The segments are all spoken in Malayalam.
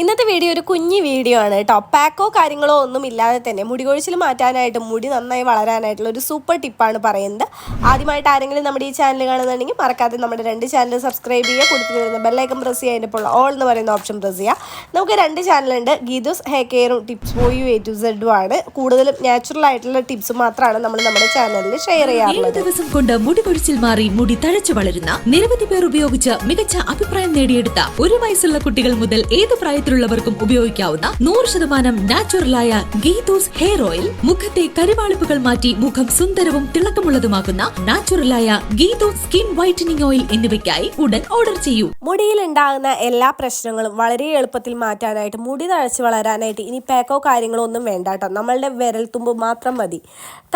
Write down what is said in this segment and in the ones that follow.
ഇന്നത്തെ വീഡിയോ ഒരു കുഞ്ഞു വീഡിയോ ആണ് കേട്ടോ. പാക്കോ കാര്യങ്ങളോ ഒന്നും ഇല്ലാതെ തന്നെ മുടി കൊഴിച്ചിൽ മാറ്റാനായിട്ട് മുടി നന്നായി വളരാനായിട്ടുള്ള ഒരു സൂപ്പർ ടിപ്പാണ് പറയുന്നത്. ആദ്യമായിട്ട് ആരെങ്കിലും നമ്മുടെ ഈ ചാനൽ കാണുന്നുണ്ടെങ്കിൽ മറക്കാതെ നമ്മുടെ രണ്ട് ചാനൽ സബ്സ്ക്രൈബ് ചെയ്യുക. കൊടുത്തു വരുന്ന ബെല്ലൈക്കൻ പ്രസ് അതിന്റെ ഓൾ എന്ന് പറയുന്ന ഓപ്ഷൻ പ്രസ് ചെയ്യുക. നമുക്ക് രണ്ട് ചാനലുണ്ട്. Geethus hair കെയറും tips for you A to സെഡും ആണ്. കൂടുതലും നാച്ചുറൽ ആയിട്ടുള്ള ടിപ്സ് മാത്രമാണ് നമ്മൾ നമ്മുടെ ചാനലിൽ ഷെയർ ചെയ്യാറുള്ളത്. ദിവസം കൊണ്ട് മുടി കൊഴിച്ചിൽ മാറി മുടി തഴച്ചു വളരുന്ന നിരവധി പേർ ഉപയോഗിച്ച് മികച്ച അഭിപ്രായം നേടിയെടുത്ത ഒരു വയസ്സുള്ള കുട്ടികൾ മുതൽ ഏത് പ്രായത്തിലുള്ളവർക്കും ഉപയോഗിക്കാവുന്ന നൂറ് ശതമാനം നാച്ചുറലായ ഗീതൂസ് ഹെയർ ഓയിൽ. മുഖത്തെ കരുവാളിപ്പുകൾ മാറ്റി മുഖം സുന്ദരവും തിളക്കമുള്ളതുമാക്കുന്ന നാച്ചുറലായ ഗീതൂസ് സ്കിൻ വൈറ്റനിങ് ഓയിൽ എന്നിവയ്ക്കായി ഉടൻ ഓർഡർ ചെയ്യൂ. മുടിയിൽ ഉണ്ടാകുന്ന എല്ലാ പ്രശ്നങ്ങളും വളരെ എളുപ്പത്തിൽ മാറ്റാനായിട്ട് മുടി തഴച്ച് വളരാനായിട്ട് ഇനി പാക്കോ കാര്യങ്ങളോ ഒന്നും വേണ്ട കേട്ടോ നമ്മളുടെ വിരൽ തുമ്പ് മാത്രം മതി.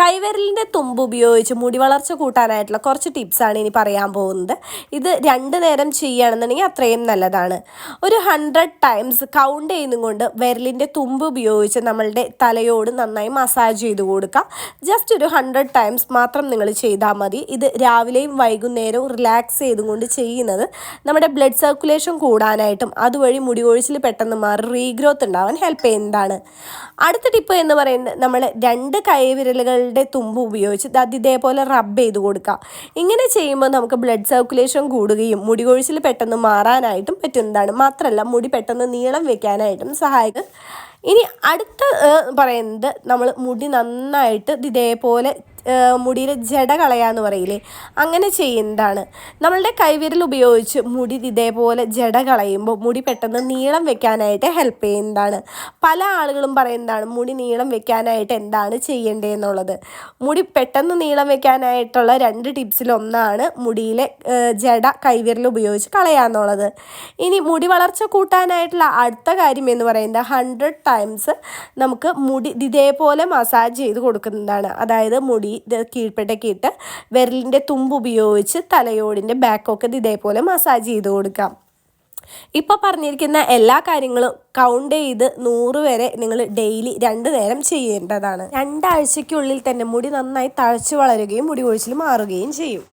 കൈവിരലിന്റെ തുമ്പ് ഉപയോഗിച്ച് മുടി വളർച്ച കൂട്ടാനായിട്ടുള്ള കുറച്ച് ടിപ്സാണ് ഇനി പറയാൻ പോകുന്നത്. ഇത് രണ്ട് നേരം ചെയ്യുകയാണെന്നുണ്ടെങ്കിൽ അത്രയും നല്ലതാണ്. ഒരു ഹൺഡ്രഡ് ടൈംസ് കൗണ്ട് ചെയ്യുന്നതുകൊണ്ട് വിരലിന്റെ തുമ്പ് ഉപയോഗിച്ച് നമ്മളുടെ തലയോട് നന്നായി മസാജ് ചെയ്ത് കൊടുക്കുക ജസ്റ്റ് ഒരു ഹൺഡ്രഡ് ടൈംസ് മാത്രം നിങ്ങൾ ചെയ്താൽ മതി. ഇത് രാവിലെയും വൈകുന്നേരവും റിലാക്സ് ചെയ്തുകൊണ്ട് ചെയ്യുന്നത് നമ്മുടെ ബ്ലഡ് സർക്കുലേഷൻ കൂടാനായിട്ടും അതുവഴി മുടി കൊഴിച്ചിൽ പെട്ടെന്ന് മാറി റീഗ്രോത്ത് ഉണ്ടാവാൻ ഹെൽപ്പ് ചെയ്യുന്നതാണ്. അടുത്ത ടിപ്പ് എന്ന് പറയുന്നത് നമ്മൾ രണ്ട് കൈവിരലുകളുടെ തുമ്പ് ഉപയോഗിച്ച് അത് ഇതേപോലെ റബ്ബ് ചെയ്ത് കൊടുക്കുക. ഇങ്ങനെ ചെയ്യുമ്പോൾ നമുക്ക് ബ്ലഡ് സർക്കുലേഷൻ കൂടുകയും മുടി കൊഴിച്ചിൽ പെട്ടെന്ന് മാറാനായിട്ടും പറ്റുന്നതാണ്. മാത്രമല്ല മുടി പെട്ടെന്ന് നീളം വെക്കാനായിട്ടും സഹായിക്കും. ഇനി അടുത്ത പറയുന്നത് നമ്മൾ മുടി നന്നായിട്ട് ഇതേപോലെ മുടിയിൽ ജട കളയാന്ന് പറയില്ലേ? അങ്ങനെ ചെയ്യുന്നതാണ്. നമ്മളുടെ കൈവിരൽ ഉപയോഗിച്ച് മുടി ഇതേപോലെ ജട കളയുമ്പോൾ മുടി പെട്ടെന്ന് നീളം വെക്കാനായിട്ട് ഹെൽപ്പ് ചെയ്യുന്നതാണ്. പല ആളുകളും പറയുന്നതാണ് മുടി നീളം വെക്കാനായിട്ട് എന്താണ് ചെയ്യേണ്ടതെന്നുള്ളത്. മുടി പെട്ടെന്ന് നീളം വെക്കാനായിട്ടുള്ള രണ്ട് ടിപ്സിൽ ഒന്നാണ് മുടിയിലെ ജട കൈവിരൽ ഉപയോഗിച്ച് കളയാന്നുള്ളത്. ഇനി മുടി വളർച്ച കൂട്ടാനായിട്ടുള്ള അടുത്ത കാര്യം എന്ന് പറയുന്നത് ഹൺഡ്രഡ് ടൈംസ് നമുക്ക് മുടി ഇതേപോലെ മസാജ് ചെയ്ത് കൊടുക്കുന്നതാണ്. അതായത് മുടി കീഴ്പ്പെട്ടൊക്കെ ഇട്ട് വിരലിന്റെ തുമ്പ് ഉപയോഗിച്ച് തലയോടിന്റെ ബാക്കൊക്കെ ഇത് ഇതേപോലെ മസാജ് ചെയ്ത് കൊടുക്കാം. ഇപ്പോൾ പറഞ്ഞിരിക്കുന്ന എല്ലാ കാര്യങ്ങളും കൗണ്ട് ചെയ്ത് നൂറ് വരെ നിങ്ങൾ ഡെയിലി രണ്ട് നേരം ചെയ്യേണ്ടതാണ്. രണ്ടാഴ്ചയ്ക്കുള്ളിൽ തന്നെ മുടി നന്നായി തഴച്ചു വളരുകയും മുടി കൊഴിച്ചിൽ മാറുകയും ചെയ്യും.